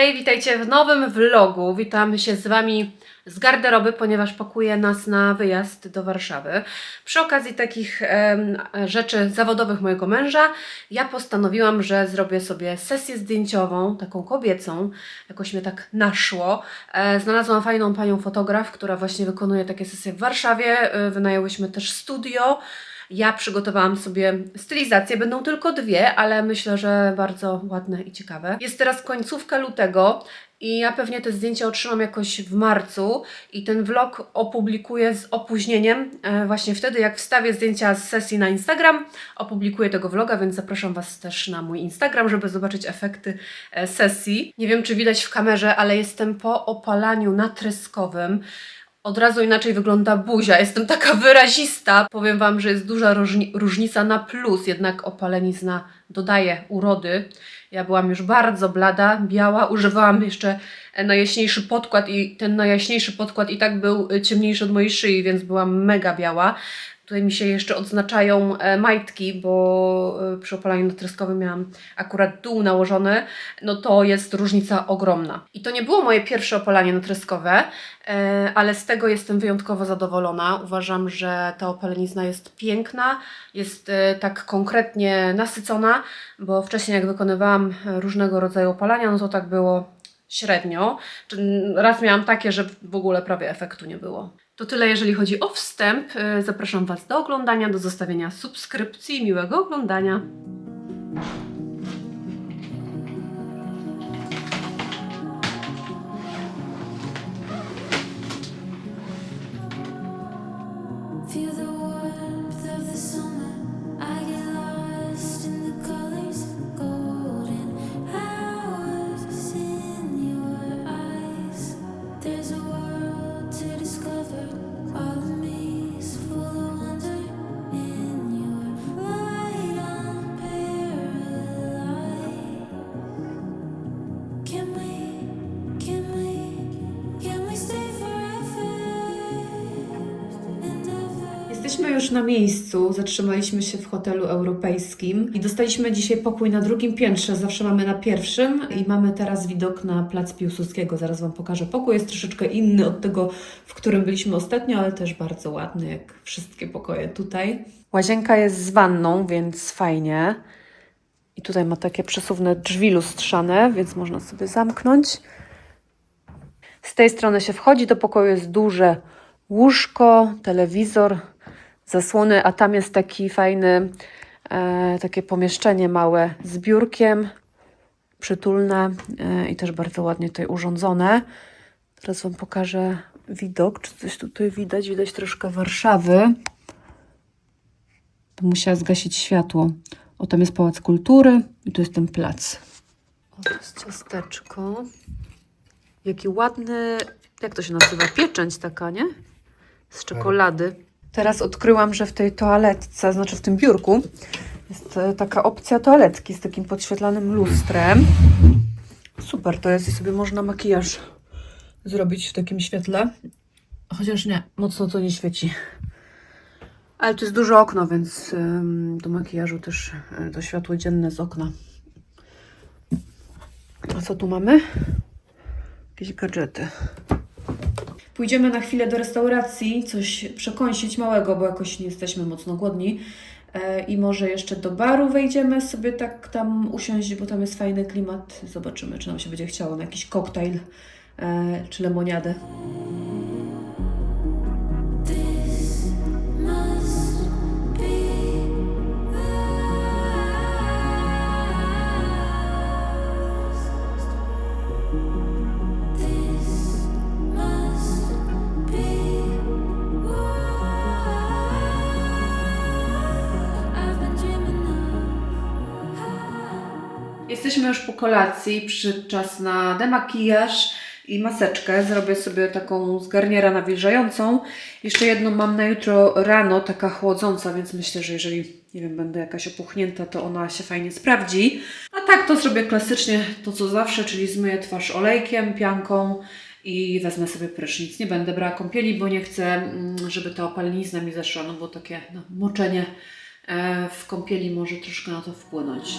Hej, witajcie w nowym vlogu. Witam się z Wami z garderoby, ponieważ pakuję nas na wyjazd do Warszawy. Przy okazji takich rzeczy zawodowych mojego męża, ja postanowiłam, że zrobię sobie sesję zdjęciową, taką kobiecą. Jakoś mnie tak naszło. E, znalazłam fajną panią fotograf, która właśnie wykonuje takie sesje w Warszawie. E, wynajęłyśmy też studio. Ja przygotowałam sobie stylizację, będą tylko dwie, ale myślę, że bardzo ładne i ciekawe. Jest teraz końcówka lutego i ja pewnie te zdjęcia otrzymam jakoś w marcu i ten vlog opublikuję z opóźnieniem. E, właśnie wtedy, jak wstawię zdjęcia z sesji na Instagram, opublikuję tego vloga, więc zapraszam Was też na mój Instagram, żeby zobaczyć efekty e, sesji. Nie wiem, czy widać w kamerze, ale jestem po opalaniu natreskowym. Od razu inaczej wygląda buzia. Jestem taka wyrazista. Powiem Wam, że jest duża różni- różnica na plus, jednak opalenizna dodaje urody. Ja byłam już bardzo blada, biała, używałam jeszcze e, najjaśniejszy podkład i ten najjaśniejszy podkład i tak był e, ciemniejszy od mojej szyi, więc byłam mega biała. Tutaj mi się jeszcze odznaczają e, majtki, bo e, przy opalaniu natreskowym miałam akurat dół nałożony. No to jest różnica ogromna. I to nie było moje pierwsze opalanie natreskowe, e, ale z tego jestem wyjątkowo zadowolona. Uważam, że ta opalenizna jest piękna, jest tak konkretnie nasycona, bo wcześniej jak wykonywałam różnego rodzaju opalania, no to tak było średnio. Raz miałam takie, że w ogóle prawie efektu nie było. To tyle, jeżeli chodzi o wstęp. E, Zapraszam Was do oglądania, do zostawienia subskrypcji. Miłego oglądania. Już na miejscu. Zatrzymaliśmy się w hotelu europejskim i dostaliśmy dzisiaj pokój na drugim piętrze. Zawsze mamy na pierwszym i mamy teraz widok na plac Piłsudskiego. Zaraz Wam pokażę. Pokój jest troszeczkę inny od tego, w którym byliśmy ostatnio, ale też bardzo ładny, jak wszystkie pokoje tutaj. Łazienka jest z wanną, więc fajnie. I tutaj ma takie przesuwne drzwi lustrzane, więc można sobie zamknąć. Z tej strony się wchodzi do pokoju, jest duże łóżko, telewizor, zasłony, a tam jest taki fajny, e, takie pomieszczenie małe z biurkiem, przytulne e, i też bardzo ładnie tutaj urządzone. Teraz Wam pokażę widok, czy coś tutaj widać. Widać troszkę Warszawy. To musiała zgasić światło. O, tam jest Pałac Kultury i tu jest ten plac. O, to jest ciasteczko. Jaki ładny, jak to się nazywa? Pieczęć taka, nie? Z czekolady. Teraz odkryłam, że w tej toaletce, znaczy w tym biurku, jest e, taka opcja toaletki z takim podświetlanym lustrem. Super to jest i sobie można makijaż zrobić w takim świetle. Chociaż nie, mocno to nie świeci. Ale tu jest duże okno, więc do makijażu też y, to światło dzienne z okna. A co tu mamy? Jakieś gadżety. Pójdziemy na chwilę do restauracji, coś przekąsić małego, bo jakoś nie jesteśmy mocno głodni. E, I może jeszcze do baru wejdziemy sobie tak tam usiąść, bo tam jest fajny klimat. Zobaczymy, czy nam się będzie chciało na jakiś koktajl e, czy lemoniadę. Jesteśmy już po kolacji, przyszedł czas na demakijaż i maseczkę. Zrobię sobie taką z garniera nawilżającą. Jeszcze jedną mam na jutro rano, taka chłodząca, więc myślę, że jeżeli, nie wiem, będę jakaś opuchnięta, to ona się fajnie sprawdzi. A tak to zrobię klasycznie to, co zawsze, czyli zmyję twarz olejkiem, pianką i wezmę sobie prysznic. Nie będę brała kąpieli, bo nie chcę, mm, żeby ta opalenizna mi zeszła, no bo takie no, moczenie e, w kąpieli może troszkę na to wpłynąć.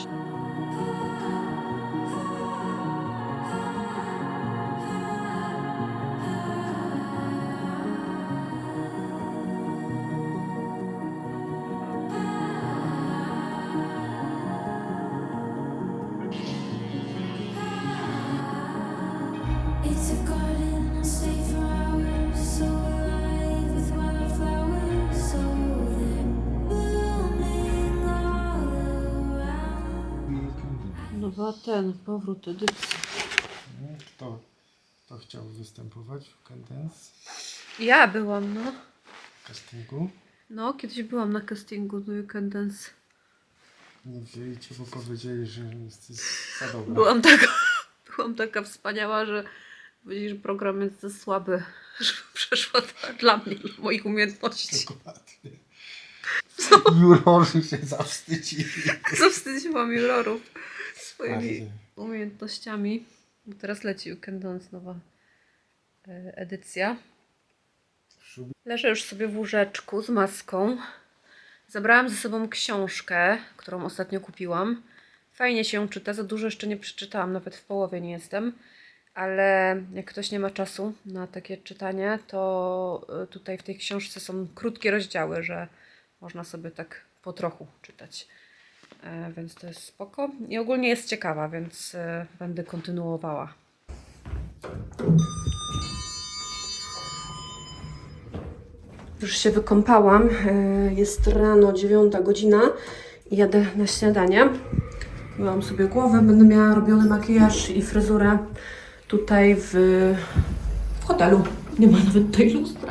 No bo ten powrót edycji. Kto, kto chciał występować w Candence Ja byłam, no. castingu? No, kiedyś byłam na castingu do You Can Dance. Nie wzięli cię, bo powiedzieli, że jesteś za dobra. Byłam taka, byłam taka wspaniała, że powiedzieli, że program jest za słaby, że przeszła to dla mnie, dla moich umiejętności. Dokładnie. Jurorzy się zawstydzili. Zawstydziłam jurorów swoimi umiejętnościami. Bo teraz leci Can Dance nowa e, edycja. Leżę już sobie w łóżeczku z maską. Zabrałam ze sobą książkę, którą ostatnio kupiłam. Fajnie się czyta, za dużo jeszcze nie przeczytałam, nawet w połowie nie jestem. Ale jak ktoś nie ma czasu na takie czytanie, to y, tutaj w tej książce są krótkie rozdziały, że można sobie tak po trochu czytać. E, Więc to jest spoko. I ogólnie jest ciekawa, więc e, będę kontynuowała. Już się wykąpałam. E, Jest rano 9 godzina i jadę na śniadanie. Myłam sobie głowę, będę miała robiony makijaż i fryzurę tutaj w, w hotelu. Nie ma nawet tej lustra.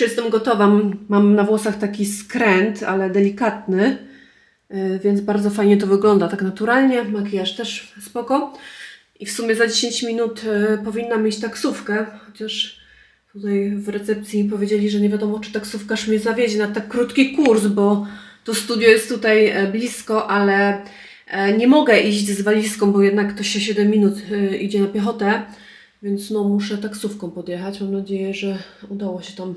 Już jestem gotowa. Mam na włosach taki skręt, ale delikatny, yy, więc bardzo fajnie to wygląda. Tak naturalnie, makijaż też spoko. I w sumie za 10 minut yy, powinnam mieć taksówkę, chociaż tutaj w recepcji powiedzieli, że nie wiadomo, czy taksówkarz mnie zawiezie na tak krótki kurs, bo to studio jest tutaj e, blisko, ale e, nie mogę iść z walizką, bo jednak to się 7 minut e, idzie na piechotę, więc no muszę taksówką podjechać. Mam nadzieję, że udało się tam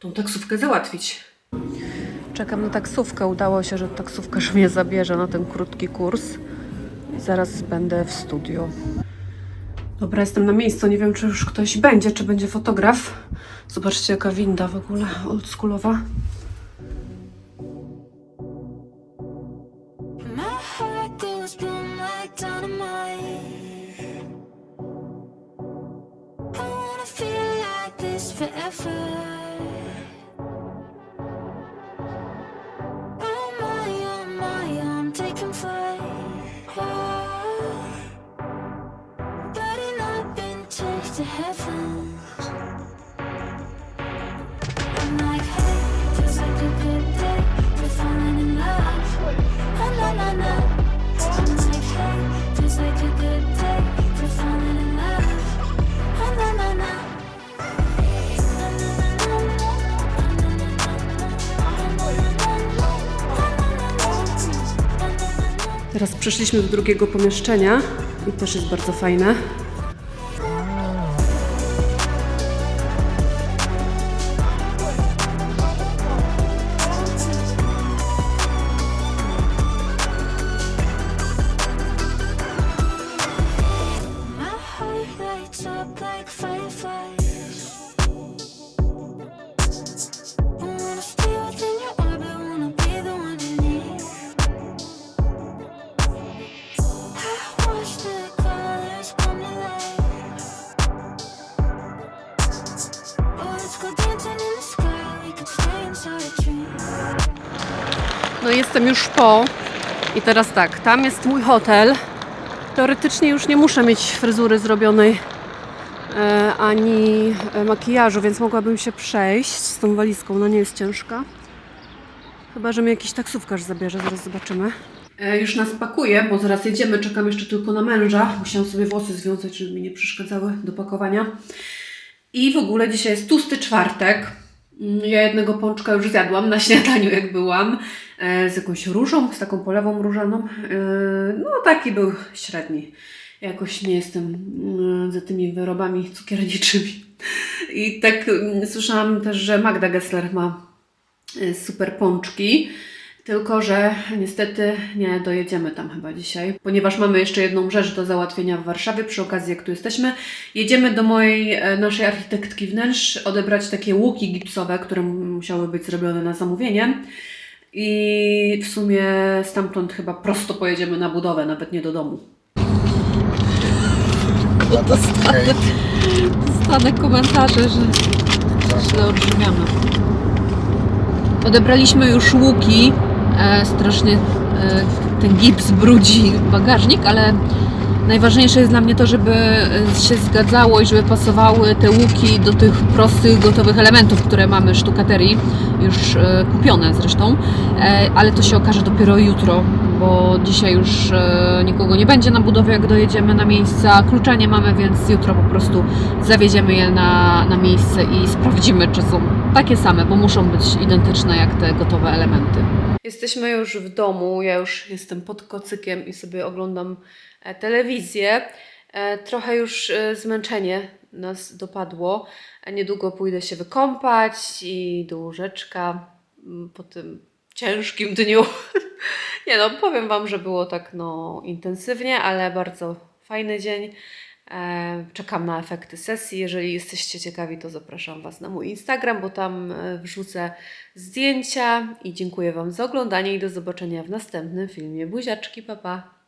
tą taksówkę załatwić. Czekam na taksówkę. Udało się, że taksówkarz mnie zabierze na ten krótki kurs. Zaraz będę w studiu. Dobra, jestem na miejscu. Nie wiem, czy już ktoś będzie, czy będzie fotograf. Zobaczcie, jaka winda w ogóle oldschoolowa. My Teraz przeszliśmy do drugiego pomieszczenia i też jest bardzo fajne. No jestem już po i teraz tak, tam jest mój hotel. Teoretycznie już nie muszę mieć fryzury zrobionej e, ani e, makijażu, więc mogłabym się przejść z tą walizką. Ona nie jest ciężka. Chyba, że mnie jakiś taksówkarz zabierze, zaraz zobaczymy. E, już nas pakuje, bo zaraz jedziemy. Czekam jeszcze tylko na męża. Musiałam sobie włosy związać, żeby mi nie przeszkadzały do pakowania. I w ogóle dzisiaj jest tłusty czwartek. Mm, Ja jednego pączka już zjadłam na śniadaniu, jak byłam, z jakąś różą, z taką polewą różaną. E, No, taki był średni. Jakoś nie jestem mm, za tymi wyrobami cukierniczymi. I tak mm, słyszałam też, że Magda Gessler ma e, super pączki. Tylko, że niestety nie dojedziemy tam chyba dzisiaj, ponieważ mamy jeszcze jedną rzecz do załatwienia w Warszawie. Przy okazji, jak tu jesteśmy, jedziemy do mojej, e, naszej architektki wnętrz odebrać takie łuki gipsowe, które musiały być zrobione na zamówienie. I w sumie stamtąd chyba prosto pojedziemy na budowę, nawet nie do domu. Okej. Dostanę komentarze, że źle odżywiamy. Odebraliśmy już łuki. E, strasznie e, ten gips brudzi bagażnik, ale najważniejsze jest dla mnie to, żeby e, się zgadzało i żeby pasowały te łuki do tych prostych, gotowych elementów, które mamy sztukaterii, już e, kupione zresztą. E, ale to się okaże dopiero jutro, bo dzisiaj już e, nikogo nie będzie na budowie, jak dojedziemy na miejsce, klucza nie mamy, więc jutro po prostu zawieziemy je na, na miejsce i sprawdzimy, czy są takie same, bo muszą być identyczne jak te gotowe elementy. Jesteśmy już w domu, ja już jestem pod kocykiem i sobie oglądam e, telewizję. E, Trochę już zmęczenie nas dopadło. Niedługo pójdę się wykąpać i do łóżeczka po tym ciężkim dniu. Nie no, powiem Wam, że było tak no intensywnie, ale bardzo fajny dzień. Czekam na efekty sesji. Jeżeli jesteście ciekawi, to zapraszam Was na mój Instagram, bo tam e, wrzucę zdjęcia i dziękuję Wam za oglądanie i do zobaczenia w następnym filmie. Buziaczki, papa! Pa.